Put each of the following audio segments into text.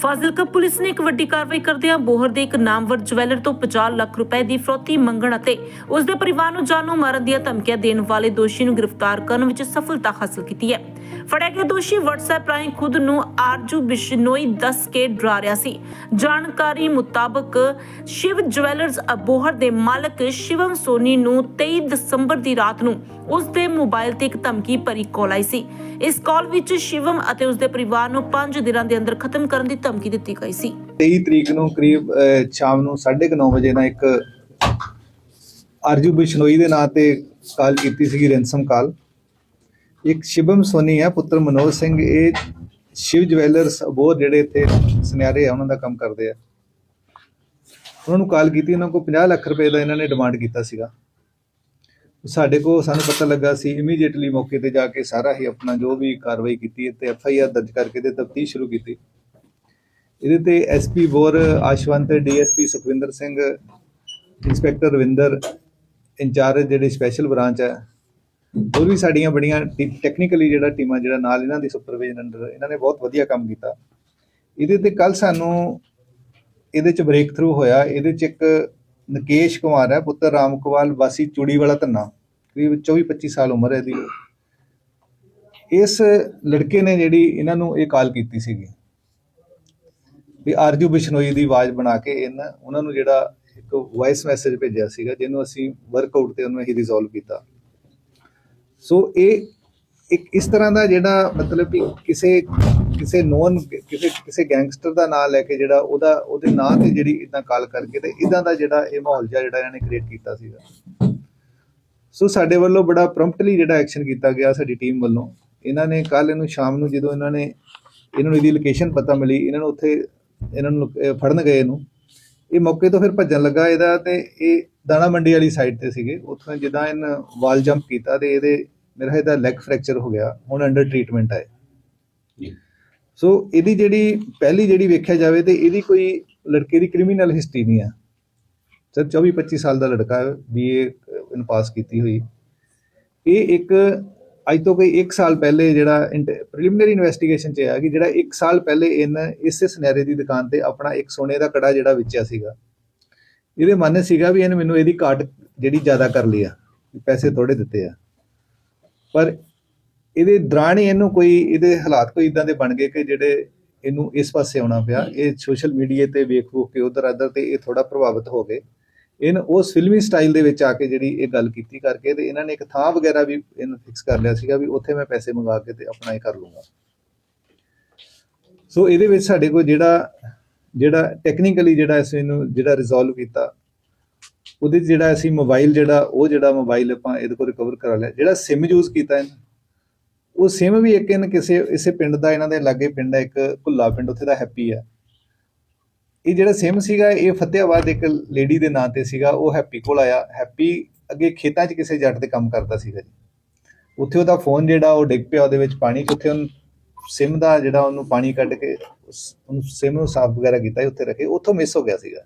Fazilka police ਨੇ ਇੱਕ ਵੱਡੀ ਕਾਰਵਾਈ ਕਰਦਿਆਂ ਬੋਹਰ ਦੇ ਇੱਕ ਨਾਮਵਰ ਜਵੈਲਰ ਤੋਂ 50 ਲੱਖ ਰੁਪਏ ਦੀ ਫਰੌਤੀ ਮੰਗਣ ਅਤੇ ਉਸ ਦੇ ਪਰਿਵਾਰ ਨੂੰ ਜਾਨੋਂ ਮਾਰਨ ਦੀਆਂ ਧਮਕੀਆਂ ਦੇਣ ਵਾਲੇ ਦੋਸ਼ੀ ਨੂੰ ਗ੍ਰਿਫਤਾਰ ਕਰਨ ਵਿੱਚ ਸਫਲਤਾ ਹਾਸਲ ਕੀਤੀ ਹੈ। ਫੜਿਆ ਗਿਆ ਦੋਸ਼ੀ WhatsApp ਰਾਹੀਂ ਖੁਦ ਨੂੰ ਆਰਜੂ ਬਿਸ਼ਨੋਈ ਦੱਸ ਕੇ ਡਰਾ ਰਿਹਾ ਸੀ। ਜਾਣਕਾਰੀ ਮੁਤਾਬਕ ਸ਼ਿਵ ਜਵੈਲਰਸ ਅਬੋਹਰ ਦੇ ਮਾਲਕ ਸ਼ਿਵਮ ਸੋਨੀ ਨੂੰ 23 ਦਸੰਬਰ ਦੀ ਰਾਤ ਨੂੰ ਉਸ ਦੇ ਮੋਬਾਈਲ ਤੇ ਇੱਕ ਧਮਕੀ ਭਰੀ ਕਾਲ ਆਈ ਸੀ। ਇਸ ਕਾਲ ਵਿੱਚ ਸ਼ਿਵਮ ਅਤੇ ਉਸ ਦੇ ਪਰਿਵਾਰ ਨੂੰ 5 ਦਿਨਾਂ ਦੇ ਅੰਦਰ ਖਤਮ ਕਰਨ ਦੀ ਧਮਕੀ ਦਿੱਤੀ ਗਈ ਸੀ। 23 ਤਰੀਕ ਨੂੰ ਕਰੀਬ ਸ਼ਾਮ ਨੂੰ 9:30 ਵਜੇ ਨਾਲ ਇੱਕ ਅਰਜੂ ਬਿਸ਼ਨੋਈ ਦੇ ਨਾਂ ਤੇ ਕਾਲ ਕੀਤੀ ਸੀਗੀ, ਰੈਂਸਮ ਕਾਲ। ਇੱਕ ਸ਼ਿਵਮ ਸੋਨੀ ਹੈ, ਪੁੱਤਰ ਮਨੋਜ ਸਿੰਘ। ਇਹ ਸ਼ਿਵ ਜਵੈਲਰਸ ਅਬੋਰ ਜਿਹੜੇ ਇੱਥੇ ਸੁਨਿਆਰੇ ਆ, ਉਹਨਾਂ ਦਾ ਕੰਮ ਕਰਦੇ ਆ। ਉਹਨਾਂ ਨੂੰ ਕਾਲ ਕੀਤੀ, ਉਹਨਾਂ ਕੋਲ 50 ਲੱਖ ਰੁਪਏ ਦਾ ਇਹਨਾਂ ਨੇ ਡਿਮਾਂਡ ਕੀਤਾ ਸੀਗਾ। ਸਾਡੇ ਕੋਲ ਸਾਨੂੰ ਪਤਾ ਲੱਗਾ ਸੀ ਇਮੀਡੀਏਟਲੀ ਮੌਕੇ ਤੇ ਜਾ ਕੇ ਸਾਰਾ ਹੀ ਆਪਣਾ ਜੋ ਵੀ ਕਾਰਵਾਈ ਕੀਤੀ ਤੇ ਐਫ ਆਈ ਆਰ ਦਰਜ ਕਰਕੇ ਤੇ ਤਫਤੀਸ਼ ਸ਼ੁਰੂ ਕੀਤੀ। ਇਹਦੇ ਤੇ SP bore Ashwant DSP Sukhwinder Singh, inspector Ravinder, in charge ਜਿਹੜੇ ਸਪੈਸ਼ਲ ਬ੍ਰਾਂਚ ਹੈ ਹੋਰ ਵੀ ਸਾਡੀਆਂ ਬੜੀਆਂ ਟੈਕਨੀਕਲੀ ਜਿਹੜਾ ਟੀਮਾਂ ਜਿਹੜਾ ਨਾਲ ਇਹਨਾਂ ਦੀ ਸੁਪਰਵਿਜ਼ਨ ਅੰਡਰ ਇਹਨਾਂ ਨੇ ਬਹੁਤ ਵਧੀਆ ਕੰਮ ਕੀਤਾ। ਇਹਦੇ ਤੇ ਕੱਲ ਸਾਨੂੰ ਇਹਦੇ ਚ ਬ੍ਰੇਕ ਥਰੂ ਹੋਇਆ। ਇਹਦੇ ਚ ਇੱਕ ਨਕੇਸ਼ ਕੁਮਾਰ ਹੈ, ਪੁੱਤਰ ਰਾਮਕਵਾਲ ਵਾਸੀ ਚੂੜੀ ਵਾਲਾ ਧੰਨਾ। ਕਰੀਬ 24 25 ਸਾਲ ਉਮਰ ਹੈ ਇਹਦੀ। ਇਸ ਲੜਕੇ ਨੇ ਜਿਹੜੀ ਇਹਨਾਂ ਨੂੰ ਇਹ ਕਾਲ ਕੀਤੀ ਸੀਗੀ। ਵੀ ਆਰਜੂ ਬਿਸ਼ਨੋਈ ਦੀ ਆਵਾਜ਼ ਬਣਾ ਕੇ ਇਹਨਾਂ, ਉਹਨਾਂ ਨੂੰ ਜਿਹੜਾ ਇੱਕ ਵੌਇਸ ਮੈਸੇਜ ਭੇਜਿਆ ਸੀਗਾ, ਜਿਹਨੂੰ ਅਸੀਂ ਵਰਕਆਊਟ ਤੇ ਉਹਨੂੰ ਅਸੀਂ ਰਿਜ਼ੋਲਵ ਕੀਤਾ। ਸੋ ਇਹ ਇੱਕ ਇਸ ਤਰ੍ਹਾਂ ਦਾ ਜਿਹੜਾ ਮਤਲਬ ਕਿ ਕਿਸੇ ਕਿਸੇ ਨੋਨ ਕਿਸੇ ਕਿਸੇ ਗੈਂਗਸਟਰ ਦਾ ਨਾਮ ਲੈ ਕੇ ਜਿਹੜਾ ਉਹਦਾ, ਉਹਦੇ ਨਾਂ ਤੇ ਜਿਹੜੀ ਇਦਾਂ ਕਾਲ ਕਰਕੇ ਤੇ ਇਦਾਂ ਦਾ ਜਿਹੜਾ ਇਹ ਮਾਹੌਲ ਜਿਹਾ ਜਿਹੜਾ ਇਹਨਾਂ ਨੇ ਕ੍ਰੀਏਟ ਕੀਤਾ ਸੀਗਾ। ਸੋ ਸਾਡੇ ਵੱਲੋਂ ਬੜਾ ਪ੍ਰੰਪਟਲੀ ਜਿਹੜਾ ਐਕਸ਼ਨ ਕੀਤਾ ਗਿਆ ਸਾਡੀ ਟੀਮ ਵੱਲੋਂ। ਇਹਨਾਂ ਨੇ ਕੱਲ ਇਹਨੂੰ ਸ਼ਾਮ ਨੂੰ ਜਦੋਂ ਇਹਨਾਂ ਨੇ, ਇਹਨਾਂ ਨੂੰ ਇਹਦੀ ਲੋਕੇਸ਼ਨ ਪਤਾ ਮਿਲੀ, ਇਹਨਾਂ ਨੂੰ ਉੱਥੇ ਇਹਨਾਂ ਨੂੰ ਫੜਨ ਗਏ ਇਹਨੂੰ। ਇਹ ਮੌਕੇ ਤੋਂ ਫਿਰ ਭੱਜਣ ਲੱਗਾ ਇਹਦਾ ਤੇ ਇਹ ਦਾਣਾ ਮੰਡੀ ਵਾਲੀ ਸਾਈਡ ਤੇ ਸੀਗੇ। ਉੱਥੋਂ ਜਿੱਦਾਂ ਇਹਨ ਵਾਲ ਜੰਪ ਕੀਤਾ ਤੇ ਇਹਦੇ ਮੇਰਾ ਇਹਦਾ ਲੈਗ ਫ੍ਰੈਕਚਰ ਹੋ ਗਿਆ। ਹੁਣ ਅੰਡਰ ਟ੍ਰੀਟਮੈਂਟ ਹੈ ਸੋ ਇਹਦੀ ਜਿਹੜੀ ਪਹਿਲੀ ਜਿਹੜੀ ਵੇਖਿਆ ਜਾਵੇ ਤੇ ਇਹਦੀ ਕੋਈ ਲੜਕੇ ਦੀ ਕ੍ਰਿਮੀਨਲ ਹਿਸਟਰੀ ਨਹੀਂ ਹੈ ਸਰ 24 25 ਸਾਲ ਦਾ ਲੜਕਾ ਹੈ ਬੀਏ ਇਨ ਪਾਸ ਕੀਤੀ ਹੋਈ। ਇਹ ਇੱਕ ਅੱਜ ਤੋਂ ਕੋਈ 1 ਸਾਲ ਪਹਿਲੇ ਜਿਹੜਾ ਪ੍ਰੀਲਿਮਿਨਰੀ ਇਨਵੈਸਟੀਗੇਸ਼ਨ ਚ ਆਇਆ ਕਿ ਜਿਹੜਾ 1 ਸਾਲ ਪਹਿਲੇ ਇਨ ਇਸੇ ਸੁਨਹਿਰੇ ਦੀ ਦੁਕਾਨ ਤੇ ਆਪਣਾ ਇੱਕ ਸੋਨੇ ਦਾ ਕੜਾ ਜਿਹੜਾ ਵੇਚਿਆ ਸੀਗਾ। ਇਹਦੇ ਮਨ ਸੀਗਾ ਵੀ ਇਹਨੇ ਮੈਨੂੰ ਇਹਦੀ ਘਾਟ ਜਿਹੜੀ ਜ਼ਿਆਦਾ ਕਰ ਲਈ ਆ, ਪੈਸੇ ਥੋੜੇ ਦਿੱਤੇ ਆ। ਪਰ ਇਹਦੇ ਦੌਰਾਨ ਹੀ ਇਹਨੂੰ ਕੋਈ ਇਹਦੇ ਹਾਲਾਤ ਕੋਈ ਇਦਾਂ ਦੇ ਬਣ ਗਏ ਕਿ ਜਿਹੜੇ ਇਹਨੂੰ ਇਸ ਪਾਸੇ ਆਉਣਾ ਪਿਆ। ਇਹ ਸੋਸ਼ਲ ਮੀਡੀਆ ਤੇ ਵੇਖ ਵੂਖ ਕੇ ਉਧਰ ਅਦਰ ਤੇ ਇਹ ਥੋੜਾ ਪ੍ਰਭਾਵਿਤ ਹੋ ਗਏ। ਇਹਨ ਉਸ ਫਿਲਮੀ ਸਟਾਈਲ ਦੇ ਵਿੱਚ ਆ ਕੇ ਜਿਹੜੀ ਇਹ ਗੱਲ ਕੀਤੀ ਕਰਕੇ ਤੇ ਇਹਨਾਂ ਨੇ ਇੱਕ ਥਾਂ ਵਗੈਰਾ ਵੀ ਇਹਨੂੰ ਫਿਕਸ ਕਰ ਲਿਆ ਸੀਗਾ ਵੀ ਉੱਥੇ ਮੈਂ ਪੈਸੇ ਮੰਗਾ ਕੇ ਤੇ ਆਪਣਾ ਇਹ ਕਰ ਲੂੰਗਾ। ਸੋ ਇਹਦੇ ਵਿੱਚ ਸਾਡੇ ਕੋਲ ਜਿਹੜਾ ਜਿਹੜਾ ਟੈਕਨੀਕਲੀ ਜਿਹੜਾ ਅਸੀਂ ਇਹਨੂੰ ਜਿਹੜਾ ਰਿਜ਼ੋਲਵ ਕੀਤਾ, ਉਹਦੇ 'ਚ ਜਿਹੜਾ ਅਸੀਂ ਮੋਬਾਈਲ ਜਿਹੜਾ, ਉਹ ਜਿਹੜਾ ਮੋਬਾਈਲ ਆਪਾਂ ਇਹਦੇ ਕੋਲ ਰਿਕਵਰ ਕਰਾ ਲਿਆ, ਜਿਹੜਾ ਸਿਮ ਯੂਜ਼ ਕੀਤਾ ਇਹਨੇ। ਉਹ ਸਿਮ ਵੀ ਇੱਕ ਇਹਨ ਕਿਸੇ, ਇਸੇ ਪਿੰਡ ਦਾ, ਇਹਨਾਂ ਦੇ ਲਾਗੇ ਪਿੰਡ ਹੈ ਇੱਕ ਭੁੱਲਾ ਪਿੰਡ, ਉੱਥੇ ਦਾ ਹੈਪੀ ਹੈ ਇਹ ਜਿਹੜਾ ਸਿਮ ਸੀਗਾ, ਇਹ ਫਤਿਆਬਾਦ ਇੱਕ ਲੇਡੀ ਦੇ ਨਾਂ ਤੇ ਸੀਗਾ, ਉਹ ਹੈਪੀ ਕੋਲ ਆਇਆ। ਹੈਪੀ ਅੱਗੇ ਖੇਤਾਂ 'ਚ ਕਿਸੇ ਜੱਟ ਦੇ ਕੰਮ ਕਰਦਾ ਸੀਗਾ ਜੀ। ਉੱਥੇ ਉਹਦਾ ਫੋਨ ਜਿਹੜਾ, ਉਹ ਡਿੱਗ ਪਿਆ ਉਹਦੇ ਵਿੱਚ ਪਾਣੀ 'ਚ ਉੱਥੇ ਉਹਨੂੰ ਸਿਮ ਦਾ ਜਿਹੜਾ ਉਹਨੂੰ ਪਾਣੀ ਕੱਢ ਕੇ ਉਹਨੂੰ ਸਿਮ ਨੂੰ ਸਾਫ਼ ਵਗੈਰਾ ਕੀਤਾ ਉੱਥੇ ਰੱਖੇ। ਉੱਥੋਂ ਮਿਸ ਹੋ ਗਿਆ ਸੀਗਾ,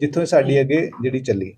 ਜਿੱਥੋਂ ਸਾਡੀ ਅੱਗੇ ਜਿਹੜੀ ਚੱਲੀ।